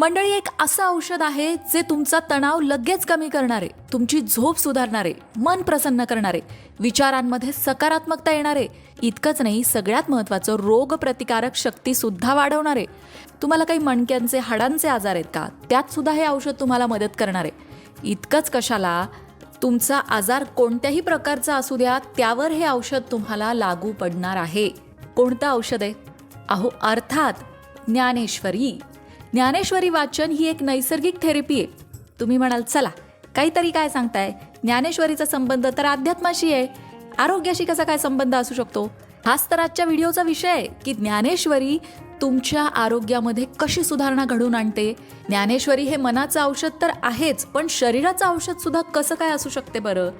मंडळी एक असं औषध आहे जे तुमचा तणाव लगेच कमी करणारे तुमची झोप सुधारणारे मन प्रसन्न करणारे विचारांमध्ये सकारात्मकता येणारे इतकंच नाही सगळ्यात महत्त्वाचं रोग प्रतिकारक शक्ती सुद्धा वाढवणारे. तुम्हाला काही मणक्यांचे हाडांचे आजार आहेत का? त्यात सुद्धा हे औषध तुम्हाला मदत करणारे. इतकंच कशाला? तुमचा आजार कोणत्याही प्रकारचा असू द्या त्यावर हे औषध तुम्हाला लागू पडणार आहे. कोणतं औषध आहे? अहो अर्थात ज्ञानेश्वरी. ज्ञानेश्वरी वाचन ही एक नैसर्गिक थेरपी आहे. तुम्ही म्हणाल चला काहीतरी काय सांगताय? ज्ञानेश्वरीचा संबंध तर अध्यात्माशी आहे. आरोग्याशी कसा काय संबंध असू शकतो? हाच तर आजच्या व्हिडिओचा विषय आहे की ज्ञानेश्वरी तुमच्या आरोग्यामध्ये कशी सुधारणा घडून आणते? ज्ञानेश्वरी हे मनाचं औषध तर आहेच पण शरीराचं औषध सुद्धा कसं काय असू शकते बरं?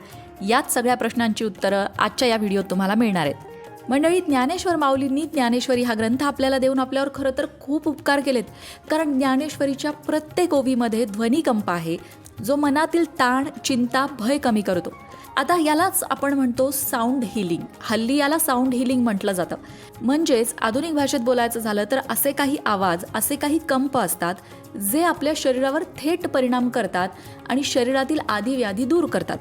याच सगळ्या प्रश्नांची उत्तरं आजच्या या व्हिडिओत तुम्हाला मिळणार आहेत. मंडळी ज्ञानेश्वर माऊलींनी ज्ञानेश्वरी हा ग्रंथ आपल्याला देऊन आपल्यावर खरं तर खूप उपकार केलेत. कारण ज्ञानेश्वरीच्या प्रत्येक ओवीमध्ये ध्वनिकंप आहे जो मनातील ताण चिंता भय कमी करतो. आता यालाच आपण म्हणतो साऊंड हिलिंग हल्ली याला साऊंड हिलिंग म्हटलं जातं. म्हणजेच आधुनिक भाषेत बोलायचं झालं तर असे काही आवाज असे काही कंप असतात जे आपल्या शरीरावर थेट परिणाम करतात आणि शरीरातील आधी व्याधी दूर करतात.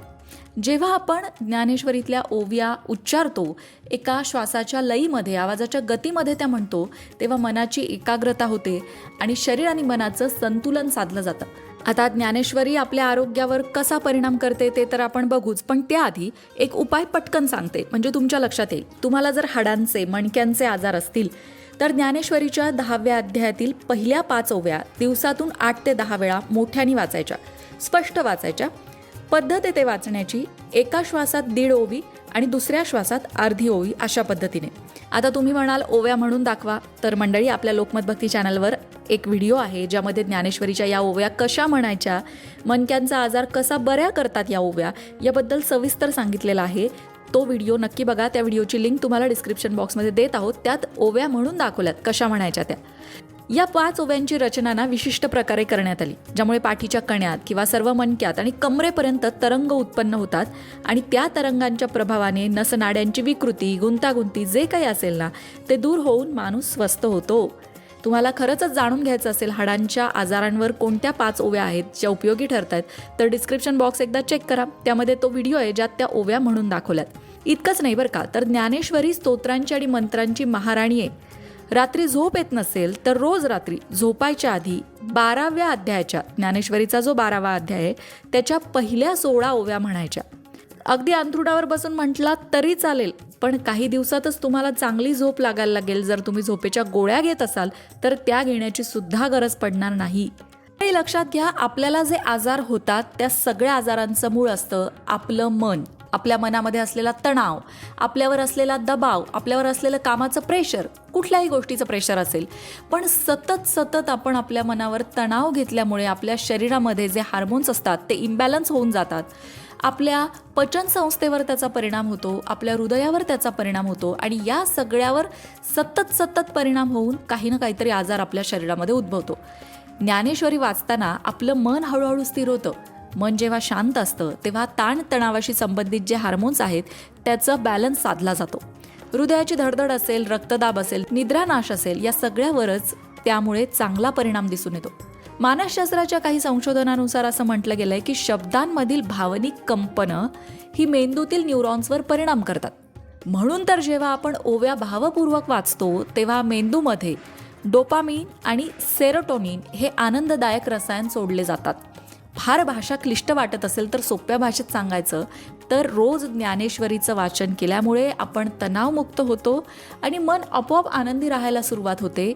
जेव्हा आपण ज्ञानेश्वरीतल्या ओव्या उच्चारतो एका श्वासाच्या लईमध्ये आवाजाच्या गतीमध्ये त्या म्हणतो तेव्हा मनाची एकाग्रता होते आणि शरीर आणि मनाचं संतुलन साधलं जातं. आता ज्ञानेश्वरी आपल्या आरोग्यावर कसा परिणाम करते ते तर आपण बघूच पण त्याआधी एक उपाय पटकन सांगते म्हणजे तुमच्या लक्षात येईल. तुम्हाला जर हाडांचे मणक्यांचे आजार असतील तर ज्ञानेश्वरीच्या दहाव्या अध्यायातील पहिल्या पाच ओव्या दिवसातून आठ ते दहा वेळा मोठ्याने वाचायच्या स्पष्ट वाचायच्या पद्धत येते वाचण्याची. एका श्वासात दीड ओवी आणि दुसऱ्या श्वासात अर्धी ओवी अशा पद्धतीने. आता तुम्ही म्हणाल ओव्या म्हणून दाखवा. तर मंडळी आपल्या लोकमत भक्ती चॅनलवर एक व्हिडिओ आहे ज्यामध्ये ज्ञानेश्वरीच्या या ओव्या कशा म्हणायच्या मनक्यांचा आजार कसा बऱ्या करतात या ओव्या याबद्दल सविस्तर सांगितलेला आहे. तो व्हिडिओ नक्की बघा. त्या व्हिडिओची लिंक तुम्हाला डिस्क्रिप्शन बॉक्समध्ये देत आहोत. त्यात ओव्या म्हणून दाखवल्यात कशा म्हणायच्या त्या. या पाच ओव्यांची रचना ना विशिष्ट प्रकारे करण्यात आली ज्यामुळे पाठीच्या कण्यात किंवा सर्व मणक्यात आणि कमरेपर्यंत तरंग उत्पन्न होतात आणि त्या तरंगांच्या प्रभावाने नसनाड्यांची विकृती गुंतागुंती जे काही असेल ना ते दूर होऊन माणूस स्वस्थ होतो. तुम्हाला खरंच जाणून घ्यायचं असेल हाडांच्या आजारांवर कोणत्या पाच ओव्या आहेत ज्या उपयोगी ठरत आहेत तर डिस्क्रिप्शन बॉक्स एकदा चेक करा. त्यामध्ये तो व्हिडिओ आहे ज्यात त्या ओव्या म्हणून दाखवल्यात. इतकंच नाही बरं का तर ज्ञानेश्वरी स्तोत्रांची आणि मंत्रांची महाराणी आहे. रात्री झोप येत नसेल तर रोज रात्री झोपायच्या आधी बाराव्या अध्यायाच्या ज्ञानेश्वरीचा जो बारावा अध्याय आहे त्याच्या पहिल्या सोळा ओव्या म्हणायच्या. अगदी अंथरुडावर बसून म्हटलात तरी चालेल पण काही दिवसातच तुम्हाला चांगली झोप लागायला लागेल. जर तुम्ही झोपेच्या गोळ्या घेत असाल तर त्या घेण्याची सुद्धा गरज पडणार नाही. हे लक्षात घ्या आपल्याला जे आजार होतात त्या सगळ्या आजारांचं मूळ असतं आपलं मन. आपल्या मनामध्ये असलेला तणाव आपल्यावर असलेला दबाव आपल्यावर असलेलं कामाचं प्रेशर कुठल्याही गोष्टीचं प्रेशर असेल. पण सतत सतत आपण आपल्या मनावर तणाव घेतल्यामुळे आपल्या शरीरामध्ये जे हार्मोन्स असतात ते इम्बॅलन्स होऊन जातात. आपल्या पचन संस्थेवर त्याचा परिणाम होतो आपल्या हृदयावर त्याचा परिणाम होतो आणि या सगळ्यावर सतत सतत परिणाम होऊन काही ना काहीतरी आजार आपल्या शरीरामध्ये उद्भवतो. ज्ञानेश्वरी वाचताना आपलं मन हळूहळू स्थिर होतं. मन जेव्हा शांत असतं तेव्हा ताणतणावाशी संबंधित जे हार्मोन्स आहेत त्याचा बॅलन्स साधला जातो. हृदयाची धडधड असेल रक्तदाब असेल निद्रानाश असेल या सगळ्यावरच त्यामुळे चांगला परिणाम दिसून येतो. मानसशास्त्राच्या काही संशोधनानुसार असं म्हटलं गेलं आहे की शब्दांमधील भावनिक कंपनं ही मेंदूतील न्यूरॉन्सवर परिणाम करतात. म्हणून तर जेव्हा आपण ओव्या भावपूर्वक वाचतो तेव्हा मेंदूमध्ये डोपामीन आणि सेरोटोनिन हे आनंददायक रसायन सोडले जातात. फार भाषा क्लिष्ट वाटत असेल तर सोप्या भाषेत सांगायचं तर रोज ज्ञानेश्वरीचं वाचन केल्यामुळे आपण तणावमुक्त होतो आणि मन आपोआप आनंदी राहायला सुरुवात होते.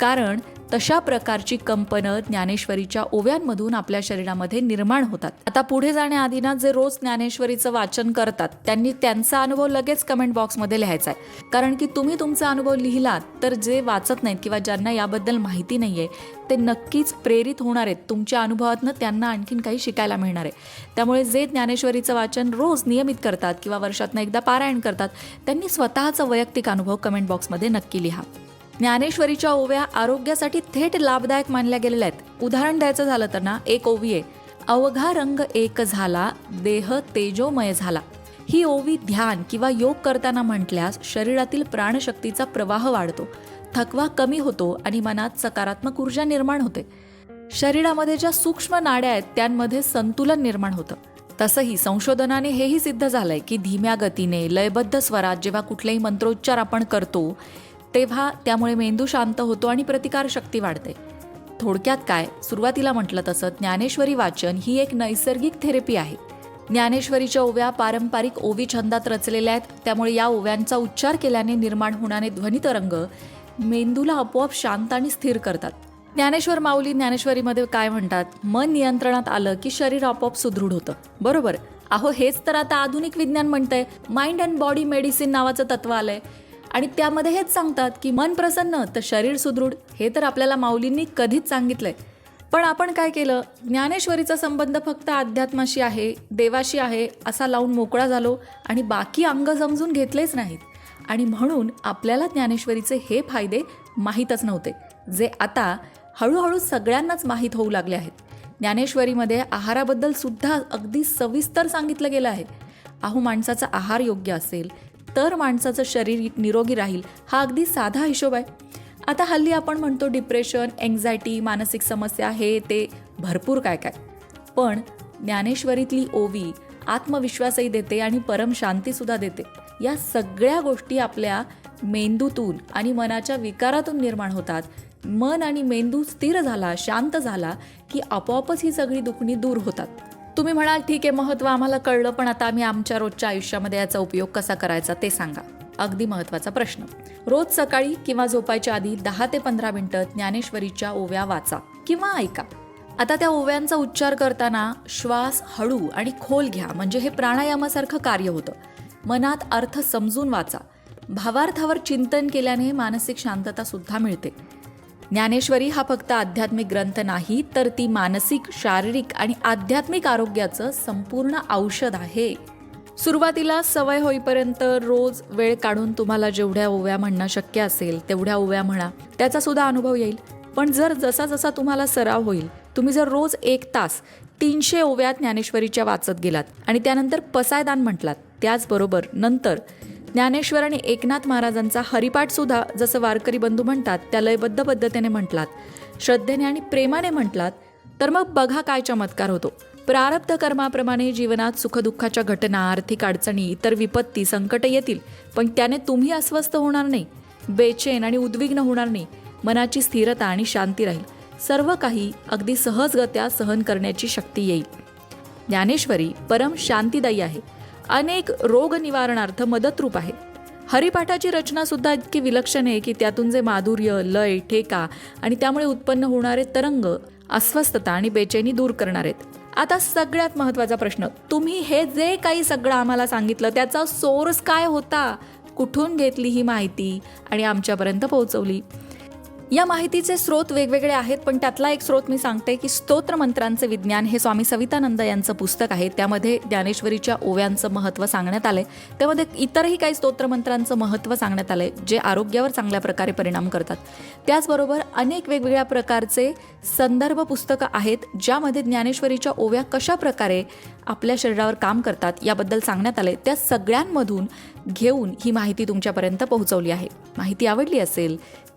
कारण तशा प्रकारची कंपनं ज्ञानेश्वरीच्या ओव्यांमधून आपल्या शरीरामध्ये निर्माण होतात. आता पुढे जाण्याआधी ना जे रोज ज्ञानेश्वरीचं वाचन करतात त्यांनी त्यांचा अनुभव लगेच कमेंट बॉक्समध्ये लिहायचा आहे. कारण की तुम्ही तुमचा अनुभव लिहिलात तर जे वाचत नाहीत किंवा ज्यांना याबद्दल माहिती नाही आहे ते नक्कीच प्रेरित होणार आहेत. तुमच्या अनुभवातनं त्यांना आणखीन काही शिकायला मिळणार आहे. त्यामुळे जे ज्ञानेश्वरीचं वाचन रोज नियमित करतात किंवा वर्षातनं एकदा पारायण करतात त्यांनी स्वतःचा वैयक्तिक अनुभव कमेंट बॉक्समध्ये नक्की लिहा. ज्ञानेश्वरीच्या ओव्या आरोग्यासाठी थेट लाभदायक मानल्या गेलेल्या आहेत. उदाहरण द्यायचं झालं तर ना एक ओवी आहे. अवघा रंग एक झाला देह तेजोमय झाला. ही ओवी ध्यान किंवा योग करताना म्हटल्यास शरीरातील प्राणशक्तीचा प्रवाह वाढतो. थकवा कमी होतो आणि मनात सकारात्मक ऊर्जा निर्माण होते. शरीरामध्ये ज्या सूक्ष्म नाड्या आहेत त्यांमध्ये संतुलन निर्माण होतं. तसंही संशोधनाने हेही सिद्ध झालंय की धीम्या गतीने लयबद्ध स्वरात जेव्हा कुठलेही मंत्रोच्चार आपण करतो तेव्हा त्यामुळे मेंदू शांत होतो आणि प्रतिकारशक्ती वाढते. थोडक्यात काय? सुरुवातीला म्हटलं तसं ज्ञानेश्वरी वाचन ही एक नैसर्गिक थेरपी आहे. ज्ञानेश्वरीच्या ओव्या पारंपरिक ओवी छंदात रचलेल्या आहेत. त्यामुळे या ओव्यांचा उच्चार केल्याने निर्माण होणारे ध्वनितरंग मेंदूला आपोआप शांत आणि स्थिर करतात. ज्ञानेश्वर माऊली ज्ञानेश्वरीमध्ये काय म्हणतात? मन नियंत्रणात आलं की शरीर आपोआप सुदृढ होतं. बरोबर? अहो हेच तर आता आधुनिक विज्ञान म्हणतंय. माइंड अँड बॉडी मेडिसिन नावाचं तत्व आलंय. आणि त्यामध्ये हेच सांगतात की मन प्रसन्न तर शरीर सुदृढ हे तर आपल्याला माऊलींनी कधीच सांगितलंय. पण आपण काय केलं? ज्ञानेश्वरीचा संबंध फक्त अध्यात्माशी आहे देवाशी आहे असा लावून मोकळा झालो आणि बाकी अंग समजून घेतलेच नाहीत. आणि म्हणून आपल्याला ज्ञानेश्वरीचे हे फायदे माहीतच नव्हते जे आता हळूहळू सगळ्यांनाच माहीत होऊ लागले आहेत. ज्ञानेश्वरीमध्ये आहाराबद्दल सुद्धा अगदी सविस्तर सांगितलं गेलं आहे. अहो माणसाचा आहार योग्य असेल तर माणसाचं शरीर निरोगी राहील हा अगदी साधा हिशोब आहे. आता हल्ली आपण म्हणतो डिप्रेशन एन्झायटी मानसिक समस्या हे ते भरपूर काय काय. पण ज्ञानेश्वरीतली ओवी आत्मविश्वासही देते आणि परम शांतीसुद्धा देते. या सगळ्या गोष्टी आपल्या मेंदूतून आणि मनाच्या विकारातून निर्माण होतात. मन आणि मेंदू स्थिर झाला शांत झाला की आपोआपच ही सगळी दुखणी दूर होतात. तुम्ही म्हणाल ठीक आहे महत्त्व आम्हाला कळलं पण आता आम्ही आमच्या रोजच्या आयुष्यामध्ये याचा उपयोग कसा करायचा ते सांगा. अगदी महत्त्वाचा प्रश्न. रोज सकाळी किंवा झोपायच्या आधी दहा ते पंधरा मिनिटं ज्ञानेश्वरीच्या ओव्या वाचा किंवा ऐका. आता त्या ओव्यांचा उच्चार करताना श्वास हळू आणि खोल घ्या म्हणजे हे प्राणायामासारखं कार्य होतं. मनात अर्थ समजून वाचा. भावार्थावर चिंतन केल्याने मानसिक शांतता सुद्धा मिळते. ज्ञानेश्वरी हा फक्त आध्यात्मिक ग्रंथ नाही तर ती मानसिक शारीरिक आणि आध्यात्मिक आरोग्याचं संपूर्ण औषध आहे. सुरुवातीला सवय होईपर्यंत रोज वेळ काढून तुम्हाला जेवढ्या ओव्या म्हणणं शक्य असेल तेवढ्या ओव्या म्हणा. त्याचा सुद्धा अनुभव येईल. पण जर जसा जसा तुम्हाला सराव होईल तुम्ही जर रोज एक तास तीनशे ओव्या ज्ञानेश्वरीच्या वाचत गेलात आणि त्यानंतर पसायदान म्हटलात त्याचबरोबर नंतर ज्ञानेश्वर आणि एकनाथ महाराजांचा हरिपाठ सुद्धा जसं वारकरी बंधू म्हणतात त्या लयबद्ध पद्धतीने म्हटलात. श्रद्धेने आणि प्रेमाने म्हटलात तर मग बघा काय चमत्कार होतो. प्रारब्ध कर्माप्रमाणे जीवनात सुखदुःखाच्या घटना आर्थिक अडचणी इतर विपत्ती संकट येतील पण त्याने तुम्ही अस्वस्थ होणार नाही बेचैन आणि उद्विग्न होणार नाही मनाची स्थिरता आणि शांती राहील. सर्व काही अगदी सहजगत्या सहन करण्याची शक्ती येईल. ज्ञानेश्वरी परम शांतीदायी आहे. अनेक रोग निवारणार्थ मदतरूप आहेत. हरिपाठाची रचना सुद्धा इतकी विलक्षण आहे की त्यातून जे माधुर्य लय ठेका आणि त्यामुळे उत्पन्न होणारे तरंग अस्वस्थता आणि बेचैनी दूर करणार आहेत. आता सगळ्यात महत्त्वाचा प्रश्न तुम्ही हे जे काही सगळं आम्हाला सांगितलं त्याचा सोर्स काय होता? कुठून घेतली ही माहिती? आणि आमच्यापर्यंत पोहोचवली. या माहितीचे स्रोत वेगवेगळे आहेत पण त्यातला एक स्रोत मी सांगते की स्तोत्र मंत्रांचे विज्ञान हे स्वामी सवितानंद यांचं पुस्तक आहे. त्यामध्ये ज्ञानेश्वरीच्या ओव्यांचं महत्त्व सांगण्यात आलंय. त्यामध्ये इतरही काही स्तोत्र मंत्रांचं महत्त्व सांगण्यात आलंय जे आरोग्यावर चांगल्या प्रकारे परिणाम करतात. त्याचबरोबर अनेक वेगवेगळ्या प्रकारचे संदर्भ पुस्तकं आहेत ज्यामध्ये ज्ञानेश्वरीच्या ओव्या कशा प्रकारे आपल्या शरीरावर काम करतात याबद्दल सांगण्यात आले त्या सगळ्यांमधून घेऊन ही माहिती तुमच्यापर्यंत पोहोचवली आहे. माहिती आवडली असेल